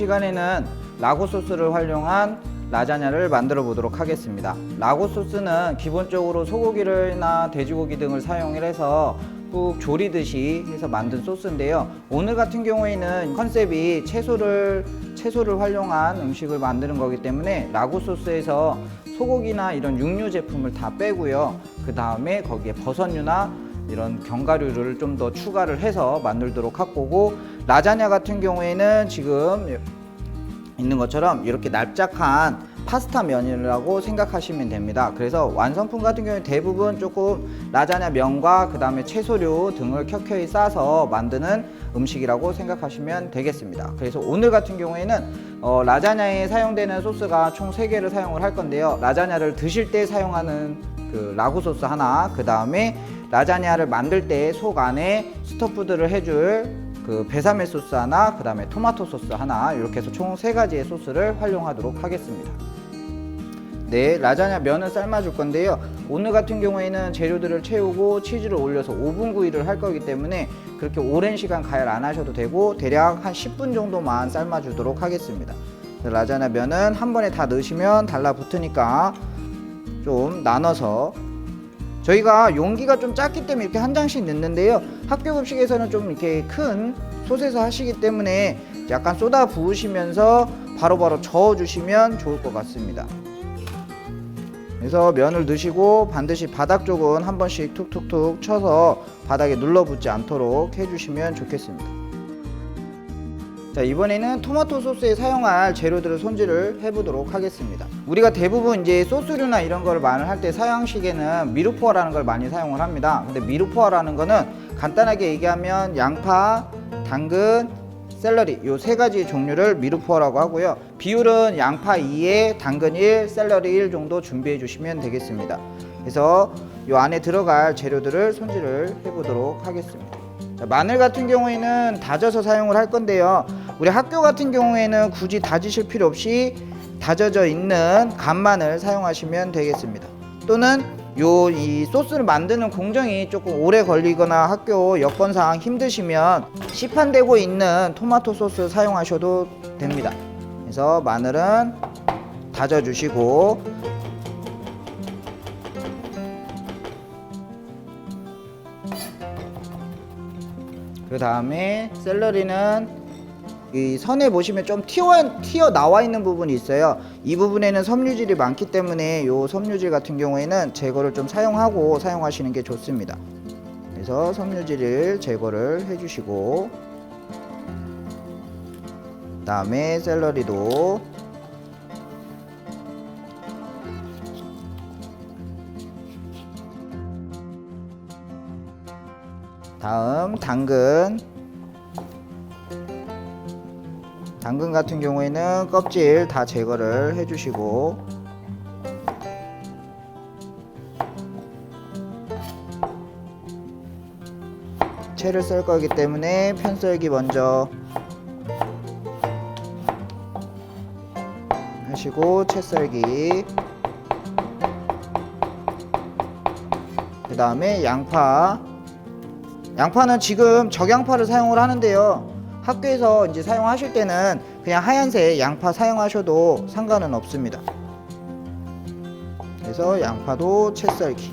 시간에는 라고 소스를 활용한 라자냐를 만들어 보도록 하겠습니다. 라고 소스는 기본적으로 소고기를나 돼지고기 등을 사용해서 꾹 조리듯이 해서 만든 소스인데요. 오늘 같은 경우에는 컨셉이 채소를 채소를 활용한 음식을 만드는 거기 때문에 라고 소스에서 소고기나 이런 육류 제품을 다 빼고요. 그 다음에 거기에 버섯류나 이런 견과류를 좀 더 추가를 해서 만들도록 할 거고 라자냐 같은 경우에는 지금 있는 것처럼 이렇게 납작한 파스타 면이라고 생각하시면 됩니다. 그래서 완성품 같은 경우에 대부분 조금 라자냐 면과 그 다음에 채소류 등을 켜켜이 싸서 만드는 음식이라고 생각하시면 되겠습니다. 그래서 오늘 같은 경우에는 어, 라자냐에 사용되는 소스가 총 3개를 사용을 할 건데요. 라자냐를 드실 때 사용하는 그 라구 소스 하나, 그 다음에 라자냐를 만들 때 속 안에 스토프드를 해줄 그 베사멜 소스 하나, 그 다음에 토마토 소스 하나 이렇게 해서 총 세 가지의 소스를 활용하도록 하겠습니다. 네, 라자냐 면을 삶아줄 건데요. 오늘 같은 경우에는 재료들을 채우고 치즈를 올려서 오븐 구이를 할 거기 때문에 그렇게 오랜 시간 가열 안 하셔도 되고 대략 한 10분 정도만 삶아주도록 하겠습니다. 라자냐 면은 한 번에 다 넣으시면 달라붙으니까 좀 나눠서 저희가 용기가 좀 작기 때문에 이렇게 한 장씩 넣는데요. 학교 급식에서는 좀 이렇게 큰 솥에서 하시기 때문에 약간 쏟아 부으시면서 바로 바로 저어 주시면 좋을 것 같습니다. 그래서 면을 넣으시고 반드시 바닥 쪽은 한 번씩 툭툭툭 쳐서 바닥에 눌러붙지 않도록 해주시면 좋겠습니다. 자 이번에는 토마토 소스에 사용할 재료들을 손질을 해보도록 하겠습니다. 우리가 대부분 이제 소스류나 이런 거를 많이 할때 사양식에는 미루포화라는 걸 많이 사용을 합니다. 근데 미루포화라는 거는 간단하게 얘기하면 양파, 당근, 샐러리 요 세 가지 종류를 미루포화라고 하고요. 비율은 양파 2에 당근 1, 샐러리 1 정도 준비해 주시면 되겠습니다. 그래서 요 안에 들어갈 재료들을 손질을 해보도록 하겠습니다. 자, 마늘 같은 경우에는 다져서 사용을 할 건데요. 우리 학교 같은 경우에는 굳이 다지실 필요 없이 다져져 있는 간마늘 사용하시면 되겠습니다. 또는 요 이 소스를 만드는 공정이 조금 오래 걸리거나 학교 여건상 힘드시면 시판되고 있는 토마토 소스 사용하셔도 됩니다. 그래서 마늘은 다져 주시고 그 다음에 샐러리는 이 선에 보시면 좀 튀어, 튀어 나와 있는 부분이 있어요. 이 부분에는 섬유질이 많기 때문에 요 섬유질 같은 경우에는 제거를 좀 사용하고 사용하시는 게 좋습니다. 그래서 섬유질을 제거를 해주시고 그 다음에 샐러리도 다음 당근. 당근 같은 경우에는 껍질 다 제거를 해주시고. 채를 썰 거기 때문에 편썰기 먼저 하시고 채 썰기. 그 다음에 양파 양파는 지금 적양파를 사용을 하는데요 학교에서 이제 사용하실 때는 그냥 하얀색 양파 사용하셔도 상관은 없습니다. 그래서 양파도 채 썰기.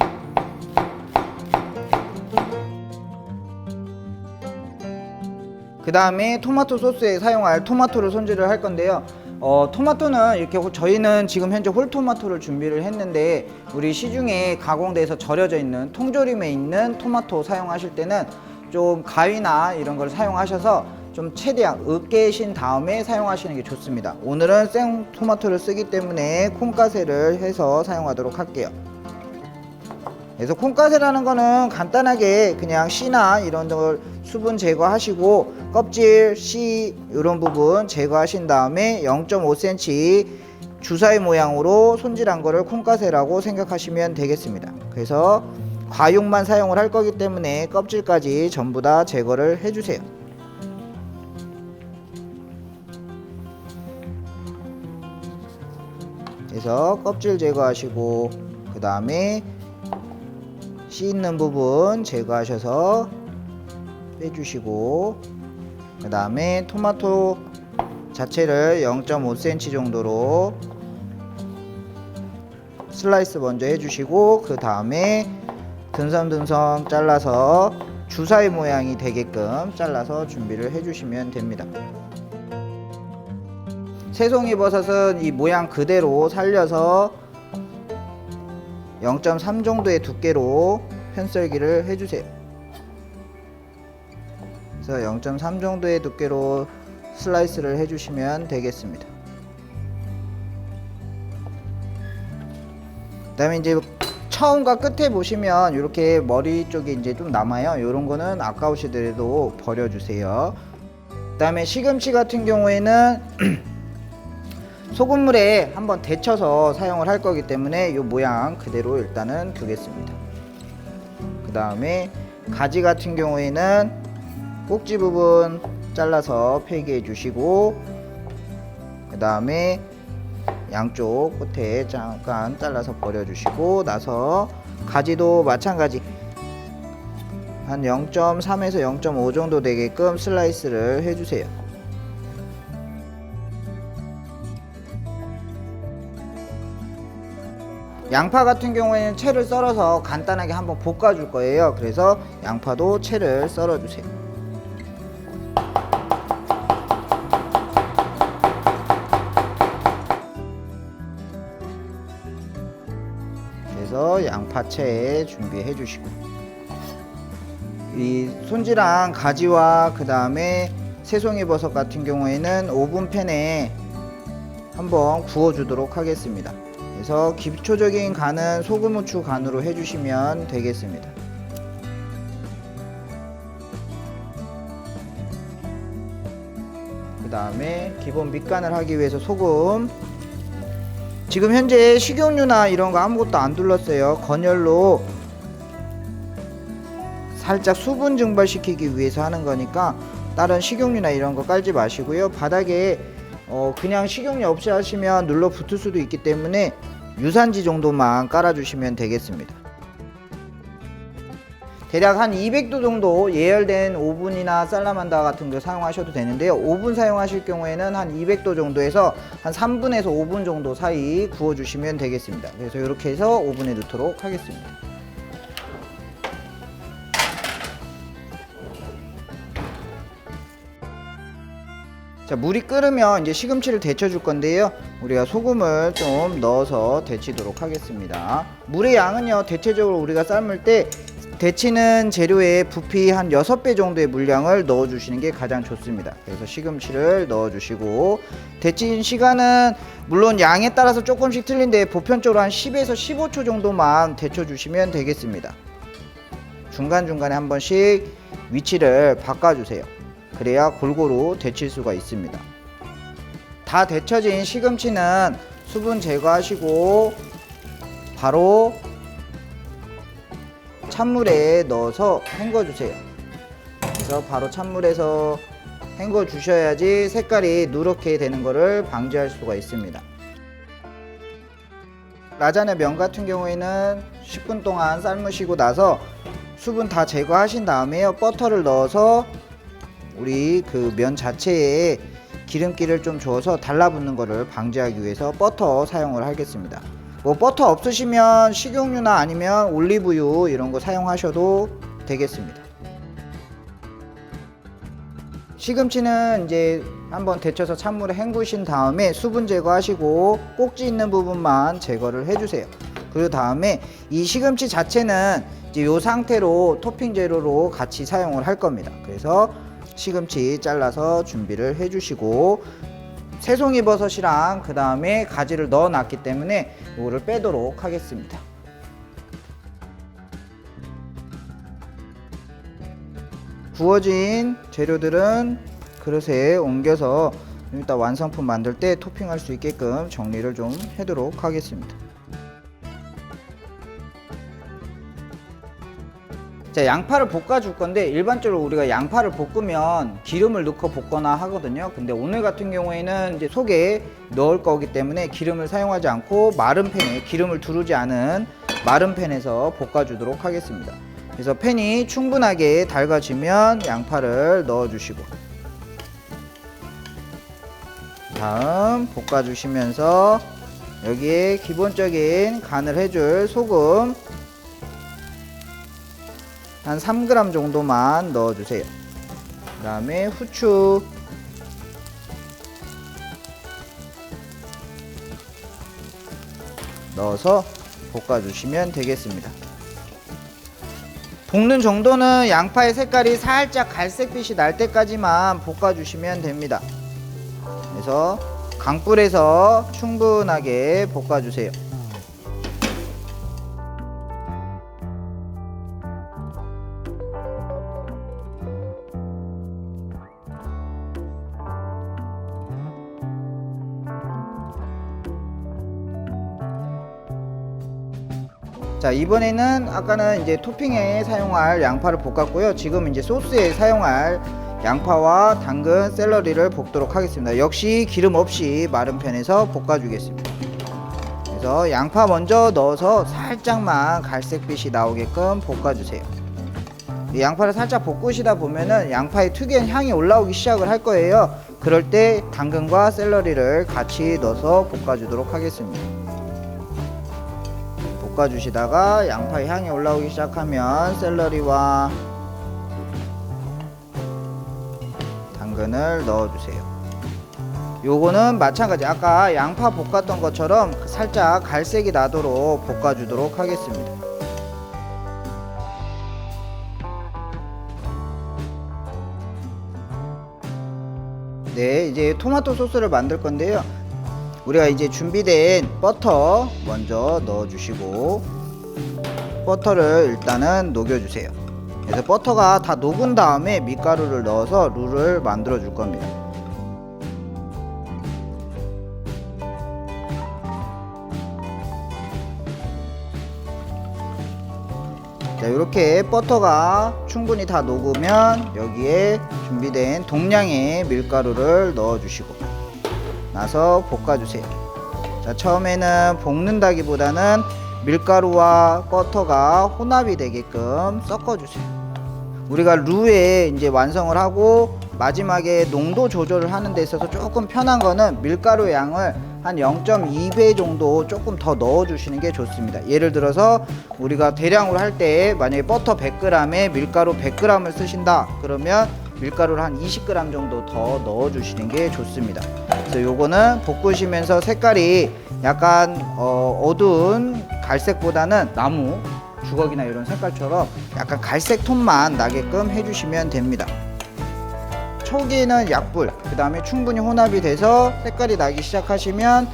그 다음에 토마토 소스에 사용할 토마토를 손질을 할 건데요. 어, 토마토는 이렇게 호- 저희는 지금 현재 홀토마토를 준비를 했는데 우리 시중에 가공돼서 절여져 있는 통조림에 있는 토마토 사용하실 때는 좀 가위나 이런 걸 사용하셔서 좀 최대한 으깨신 다음에 사용하시는 게 좋습니다. 오늘은 생 토마토를 쓰기 때문에 콩가세를 해서 사용하도록 할게요. 그래서 콩가세라는 거는 간단하게 그냥 씨나 이런 걸 수분 제거하시고 껍질, 씨 이런 부분 제거하신 다음에 0.5cm 주사위 모양으로 손질한 거를 콩가세라고 생각하시면 되겠습니다. 그래서 과육만 사용을 할 거기 때문에 껍질까지 전부 다 제거를 해주세요. 그래서 껍질 제거하시고 그 다음에 씨 있는 부분 제거하셔서 빼주시고 그 다음에 토마토 자체를 0.5cm 정도로 슬라이스 먼저 해주시고 그 다음에 듬성듬성 잘라서 주사위 모양이 되게끔 잘라서 준비를 해주시면 됩니다. 새송이 버섯은 이 모양 그대로 살려서 0.3 정도의 두께로 편썰기를 해주세요. 그래서 0.3 정도의 두께로 슬라이스를 해주시면 되겠습니다. 그 다음에 이제 처음과 끝에 보시면 이렇게 머리 쪽에 이제 좀 남아요. 이런 거는 아까우시더라도 버려주세요. 그 다음에 시금치 같은 경우에는 소금물에 한번 데쳐서 사용을 할 거기 때문에 이 모양 그대로 일단은 두겠습니다. 그 다음에 가지 같은 경우에는 꼭지 부분 잘라서 폐기해 주시고 그 다음에 양쪽 끝에 잠깐 잘라서 버려 주시고 나서 가지도 마찬가지 한 0.3에서 0.5 정도 되게끔 슬라이스를 해주세요. 양파 같은 경우에는 채를 썰어서 간단하게 한번 볶아 줄 거예요. 그래서 양파도 채를 썰어 주세요. 파채 준비해 주시고 이 손질한 가지와 그 다음에 새송이 버섯 같은 경우에는 오븐 팬에 한번 구워 주도록 하겠습니다. 그래서 기초적인 간은 소금 후추 간으로 해주시면 되겠습니다. 그 다음에 기본 밑간을 하기 위해서 소금 지금 현재 식용유나 이런 거 아무것도 안 둘렀어요. 건열로 살짝 수분 증발시키기 위해서 하는 거니까 다른 식용유나 이런 거 깔지 마시고요. 바닥에 어 그냥 식용유 없이 하시면 눌러 붙을 수도 있기 때문에 유산지 정도만 깔아주시면 되겠습니다. 대략 한 200도 정도 예열된 오븐이나 살라만다 같은 거 사용하셔도 되는데요. 오븐 사용하실 경우에는 한 200도 정도에서 한 3분에서 5분 정도 사이 구워주시면 되겠습니다. 그래서 이렇게 해서 오븐에 넣도록 하겠습니다. 자 물이 끓으면 이제 시금치를 데쳐 줄 건데요 우리가 소금을 좀 넣어서 데치도록 하겠습니다 물의 양은요 대체적으로 우리가 삶을 때 데치는 재료에 부피 한 6배 정도의 물량을 넣어 주시는 게 가장 좋습니다. 그래서 시금치를 넣어 주시고 데친 시간은 물론 양에 따라서 조금씩 틀린데 보편적으로 한 10에서 15초 정도만 데쳐 주시면 되겠습니다. 중간중간에 한 번씩 위치를 바꿔주세요. 그래야 골고루 데칠 수가 있습니다. 다 데쳐진 시금치는 수분 제거하시고 바로 찬물에 넣어서 헹궈 주세요. 그래서 바로 찬물에서 헹궈 주셔야지 색깔이 누렇게 되는 것을 방지할 수가 있습니다. 라자냐 면 같은 경우에는 10분 동안 삶으시고 나서 수분 다 제거하신 다음에요. 버터를 넣어서 우리 그 면 자체에 기름기를 좀 줘서 달라붙는 것을 방지하기 위해서 버터 사용을 하겠습니다. 뭐 버터 없으시면 식용유나 아니면 올리브유 이런 거 사용하셔도 되겠습니다. 시금치는 이제 한번 데쳐서 찬물에 헹구신 다음에 수분 제거하시고 꼭지 있는 부분만 제거를 해주세요. 그 다음에 이 시금치 자체는 이제 이 상태로 토핑 재료로 같이 사용을 할 겁니다. 그래서 시금치 잘라서 준비를 해주시고 새송이 버섯이랑 그 다음에 가지를 넣어 놨기 때문에 이거를 빼도록 하겠습니다. 구워진 재료들은 그릇에 옮겨서 이따 완성품 만들 때 토핑할 수 있게끔 정리를 좀 해도록 하겠습니다. 자, 양파를 볶아 줄 건데 일반적으로 우리가 양파를 볶으면 기름을 넣고 볶거나 하거든요. 근데 오늘 같은 경우에는 이제 속에 넣을 거기 때문에 기름을 사용하지 않고 마른 팬에 기름을 두르지 않은 마른 팬에서 볶아 주도록 하겠습니다. 그래서 팬이 충분하게 달궈지면 양파를 넣어 주시고 다음 볶아 주시면서 여기에 기본적인 간을 해줄 소금 한 3g 정도만 넣어주세요. 그 다음에 후추 넣어서 볶아주시면 되겠습니다. 볶는 정도는 양파의 색깔이 살짝 갈색빛이 날 때까지만 볶아주시면 됩니다. 그래서 강불에서 충분하게 볶아주세요. 자 이번에는 아까는 이제 토핑에 사용할 양파를 볶았고요. 지금 이제 소스에 사용할 양파와 당근 샐러리를 볶도록 하겠습니다. 역시 기름 없이 마른 편에서 볶아 주겠습니다. 그래서 양파 먼저 넣어서 살짝만 갈색빛이 나오게끔 볶아 주세요. 이 양파를 살짝 볶으시다 보면은 양파의 특유한 향이 올라오기 시작을 할 거예요. 그럴 때 당근과 샐러리를 같이 넣어서 볶아 주도록 하겠습니다 볶아주시다가 양파의 향이 올라오기 시작하면 샐러리와 당근을 넣어주세요. 요거는 마찬가지 아까 양파 볶았던 것처럼 살짝 갈색이 나도록 볶아주도록 하겠습니다. 네, 이제 토마토 소스를 만들 건데요. 우리가 이제 준비된 버터 먼저 넣어주시고 버터를 일단은 녹여주세요. 그래서 버터가 다 녹은 다음에 밀가루를 넣어서 룰을 만들어 줄 겁니다. 자, 이렇게 버터가 충분히 다 녹으면 여기에 준비된 동량의 밀가루를 넣어 주시고 나서 볶아주세요. 자, 처음에는 볶는다기보다는 밀가루와 버터가 혼합이 되게끔 섞어주세요. 우리가 루에 이제 완성을 하고 마지막에 농도 조절을 하는 데 있어서 조금 편한 거는 밀가루 양을 한 0.2배 정도 조금 더 넣어 주시는 게 좋습니다. 예를 들어서 우리가 대량으로 할 때 만약에 버터 100g에 밀가루 100g을 쓰신다 그러면 밀가루를 한 20g 정도 더 넣어 주시는 게 좋습니다. 그래서 요거는 볶으시면서 색깔이 약간 어, 어두운 갈색보다는 나무 주걱이나 이런 색깔처럼 약간 갈색 톤만 나게끔 해주시면 됩니다. 초기에는 약불, 그 다음에 충분히 혼합이 돼서 색깔이 나기 시작하시면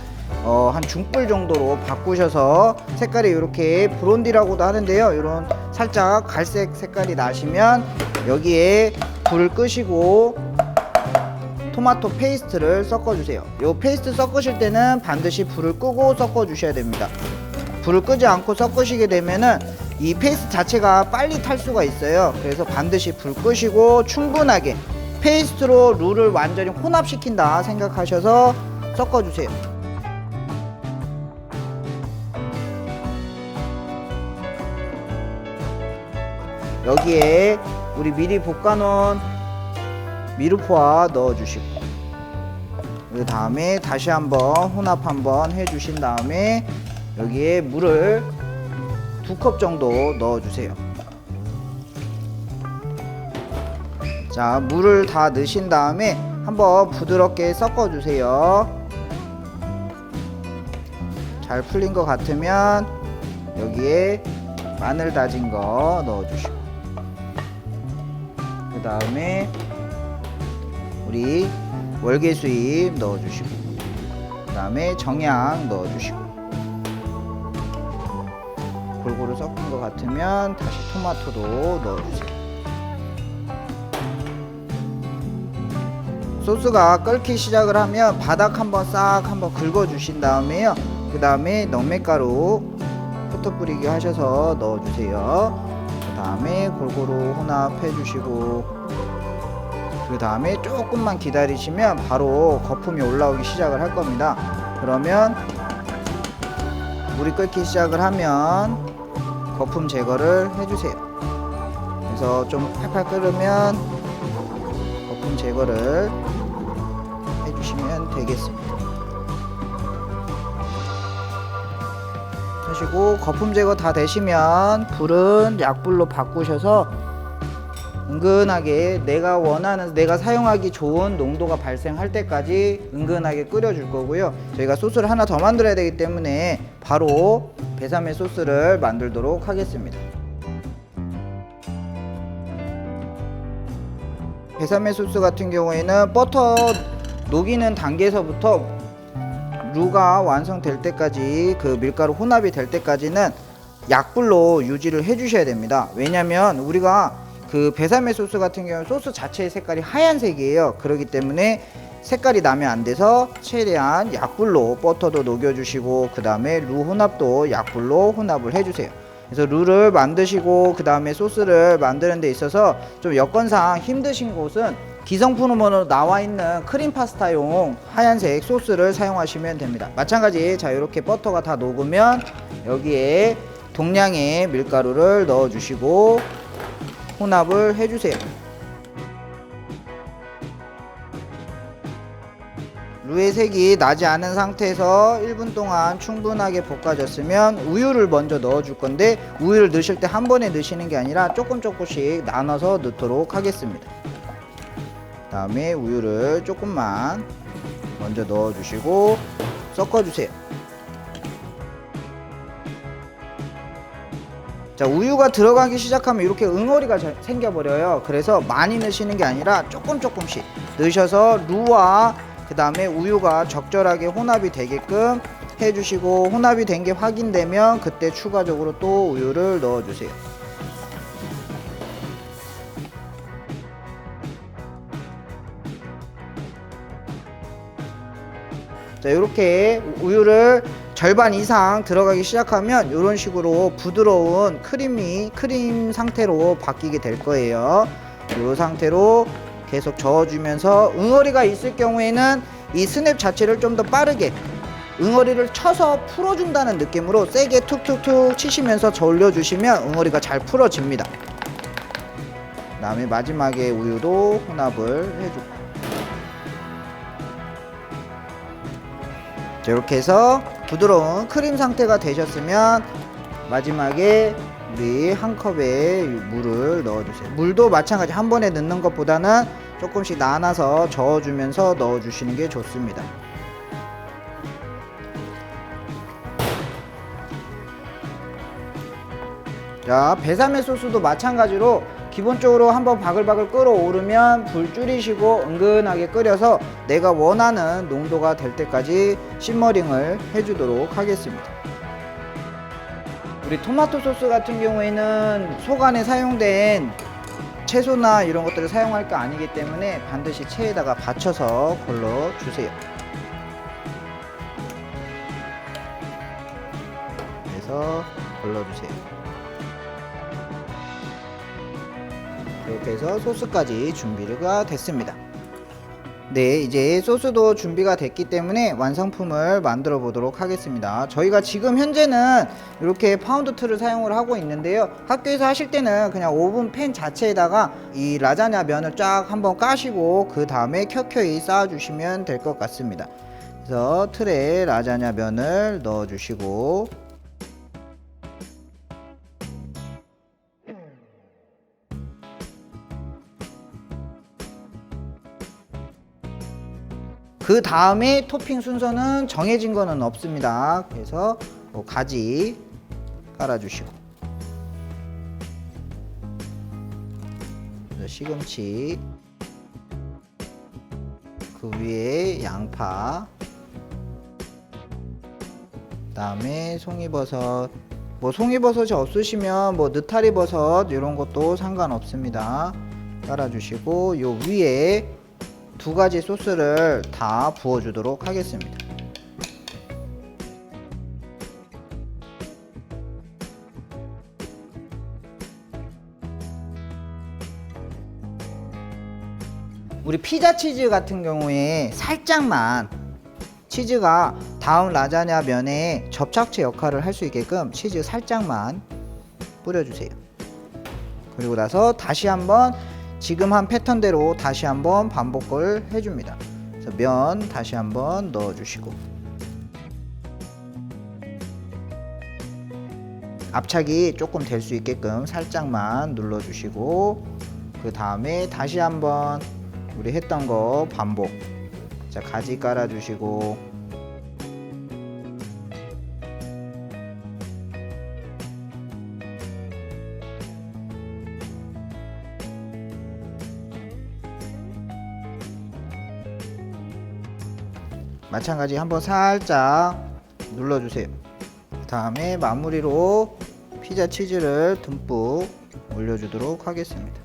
어, 한 중불 정도로 바꾸셔서 색깔이 이렇게 브론디라고도 하는데요. 이런 살짝 갈색 색깔이 나시면 여기에 불을 끄시고 토마토 페이스트를 섞어주세요. 이 페이스트 섞으실 때는 반드시 불을 끄고 섞어주셔야 됩니다. 불을 끄지 않고 섞으시게 되면은 이 페이스트 자체가 빨리 탈 수가 있어요. 그래서 반드시 불 끄시고 충분하게 페이스트로 룰을 완전히 혼합시킨다 생각하셔서 섞어주세요. 여기에 우리 미리 볶아놓은 미르포와 넣어주시고 그 다음에 다시 한번 혼합 한번 해주신 다음에 여기에 물을 두 컵 정도 넣어주세요. 자, 물을 다 넣으신 다음에 한번 부드럽게 섞어주세요. 잘 풀린 것 같으면 여기에 마늘 다진 거 넣어주시고 그 다음에 우리 월계수잎 넣어주시고 그 다음에 정향 넣어주시고 골고루 섞은 것 같으면 다시 토마토도 넣어주세요. 소스가 끓기 시작을 하면 바닥 한번 싹 한번 긁어 주신 다음에요. 그 다음에 넉매가루 푸트 뿌리기 하셔서 넣어 주세요. 그 다음에 골고루 혼합해 주시고 그 다음에 조금만 기다리시면 바로 거품이 올라오기 시작을 할 겁니다 그러면 물이 끓기 시작을 하면 거품 제거를 해주세요 그래서 좀 팔팔 끓으면 거품 제거를 해주시고 주시면 되겠습니다. 하시고 거품 제거 다 되시면 불은 약불로 바꾸셔서 은근하게 내가 원하는 내가 사용하기 좋은 농도가 발생할 때까지 은근하게 끓여줄 거고요. 저희가 소스를 하나 더 만들어야 되기 때문에 바로 베사메 소스를 만들도록 하겠습니다. 베사메 소스 같은 경우에는 버터 녹이는 단계에서부터 루가 완성될 때까지 그 밀가루 혼합이 될 때까지는 약불로 유지를 해 주셔야 됩니다. 왜냐면 우리가 그 베사메 소스 같은 경우는 소스 자체의 색깔이 하얀색이에요. 그렇기 때문에 색깔이 나면 안 돼서 최대한 약불로 버터도 녹여 주시고 그 다음에 루 혼합도 약불로 혼합을 해 주세요. 그래서 룰을 만드시고 그 다음에 소스를 만드는 데 있어서 좀 여건상 힘드신 곳은 기성품으로 나와 있는 크림 파스타용 하얀색 소스를 사용하시면 됩니다. 마찬가지 자 이렇게 버터가 다 녹으면 여기에 동량의 밀가루를 넣어 주시고 혼합을 해 주세요. 루의 색이 나지 않은 상태에서 1분 동안 충분하게 볶아졌으면 우유를 먼저 넣어줄 건데 우유를 넣으실 때 한 번에 넣으시는 게 아니라 조금 조금씩 나눠서 넣도록 하겠습니다. 다음에 우유를 조금만 먼저 넣어주시고 섞어주세요. 자 우유가 들어가기 시작하면 이렇게 응어리가 자- 생겨버려요. 그래서 많이 넣으시는 게 아니라 조금 조금씩 넣으셔서 루와 그 다음에 우유가 적절하게 혼합이 되게끔 해주시고 혼합이 된 게 확인되면 그때 추가적으로 또 우유를 넣어주세요. 자 이렇게 우유를 절반 이상 들어가기 시작하면 이런 식으로 부드러운 크림이 크림 상태로 바뀌게 될 거예요. 이 상태로 계속 저어주면서 응어리가 있을 경우에는 이 스냅 자체를 좀 더 빠르게 응어리를 쳐서 풀어준다는 느낌으로 세게 툭툭툭 치시면서 저올려 주시면 응어리가 잘 풀어집니다. 그 다음에 마지막에 우유도 혼합을 해주고 자, 이렇게 해서 부드러운 크림 상태가 되셨으면 마지막에 우리 한 컵에 물을 넣어주세요. 물도 마찬가지 한 번에 넣는 것보다는 조금씩 나눠서 저어주면서 넣어주시는 게 좋습니다. 자, 베사메 소스도 마찬가지로 기본적으로 한번 바글바글 끓어오르면 불 줄이시고 은근하게 끓여서 내가 원하는 농도가 될 때까지 시머링을 해주도록 하겠습니다. 우리 토마토 소스 같은 경우에는 속안에 사용된 채소나 이런 것들을 사용할 게 아니기 때문에 반드시 체에다가 받쳐서 걸러 주세요. 그래서 걸러 주세요. 이렇게 해서 소스까지 준비가 됐습니다. 네, 이제 소스도 준비가 됐기 때문에 완성품을 만들어 보도록 하겠습니다. 저희가 지금 현재는 이렇게 파운드 틀을 사용을 하고 있는데요. 학교에서 하실 때는 그냥 오븐 팬 자체에다가 이 라자냐 면을 쫙 한번 까시고 그 다음에 켜켜이 쌓아 주시면 될 것 같습니다. 그래서 틀에 라자냐 면을 넣어 주시고 그 다음에 토핑 순서는 정해진 거는 없습니다. 그래서 뭐 가지 깔아주시고 시금치 그 위에 양파 그 다음에 송이버섯 뭐 송이버섯이 없으시면 뭐 느타리버섯 이런 것도 상관없습니다. 깔아주시고 요 위에 두 가지 소스를 다 부어주도록 하겠습니다. 우리 피자 치즈 같은 경우에 살짝만 치즈가 다음 라자냐 면에 접착제 역할을 할 수 있게끔 치즈 살짝만 뿌려주세요. 그리고 나서 다시 한번 지금 한 패턴대로 다시 한번 반복을 해줍니다. 면 다시 한번 넣어주시고. 압착이 조금 될 수 있게끔 살짝만 눌러주시고 그 다음에 다시 한번 우리 했던 거 반복. 자 가지 깔아주시고 마찬가지 한번 살짝 눌러주세요. 그 다음에 마무리로 피자 치즈를 듬뿍 올려주도록 하겠습니다.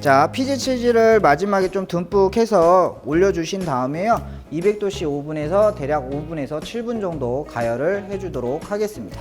자, 피자 치즈를 마지막에 좀 듬뿍 해서 올려주신 다음에요. 200도씨 오븐에서 대략 5분에서 7분 정도 가열을 해주도록 하겠습니다.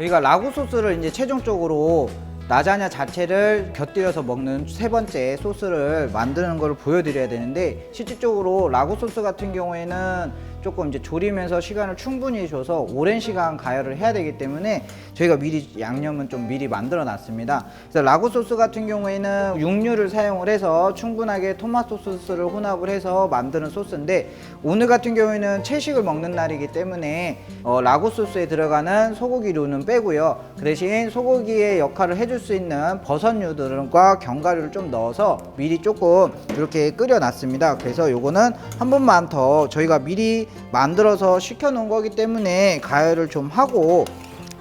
저희가 라구 소스를 이제 최종적으로 라자냐 자체를 곁들여서 먹는 세 번째 소스를 만드는 걸 보여드려야 되는데 실질적으로 라구 소스 같은 경우에는 조금 이제 조리면서 시간을 충분히 줘서 오랜 시간 가열을 해야 되기 때문에 저희가 미리 양념은 좀 미리 만들어 놨습니다. 그래서 라구 소스 같은 경우에는 육류를 사용을 해서 충분하게 토마토 소스를 혼합을 해서 만드는 소스인데 오늘 같은 경우에는 채식을 먹는 날이기 때문에 어, 라구 소스에 들어가는 소고기류는 빼고요. 그 대신 소고기의 역할을 해줄 수 있는 버섯류들과 견과류를 좀 넣어서 미리 조금 이렇게 끓여 놨습니다. 그래서 요거는 한 번만 더 저희가 미리 만들어서 식혀 놓은 거기 때문에 가열을 좀 하고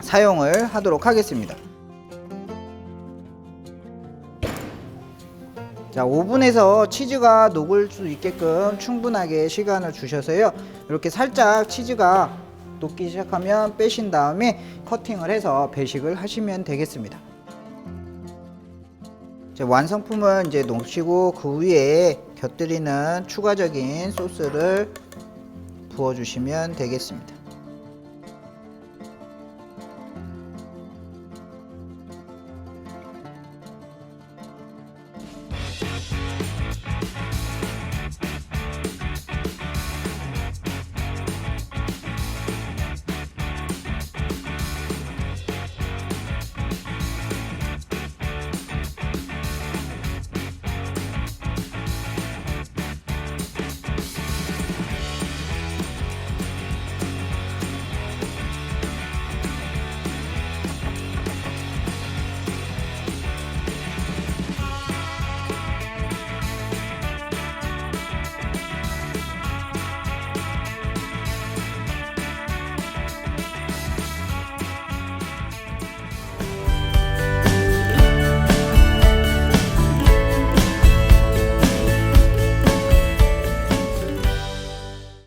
사용을 하도록 하겠습니다. 자, 오븐에서 치즈가 녹을 수 있게끔 충분하게 시간을 주셔서요. 이렇게 살짝 치즈가 녹기 시작하면 빼신 다음에 커팅을 해서 배식을 하시면 되겠습니다. 이제 완성품은 이제 놓으시고 그 위에 곁들이는 추가적인 소스를 부어주시면 되겠습니다.